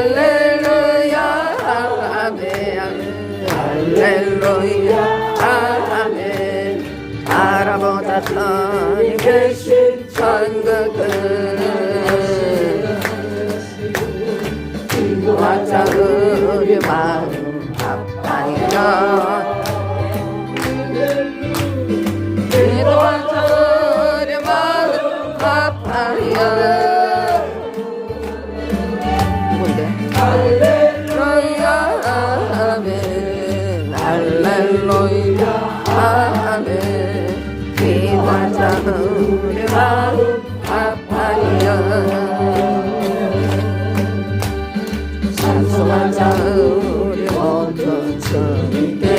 할렐루야 아멘. 할렐루야 아멘. 알아보다 선이 계신 천국은. 이와 작은 우리 마음 아파요. 할렐루야 아멘. 할렐루야 아멘. 기관자는 우리 마음 아파요 찬송한 자 우리 모두 주님께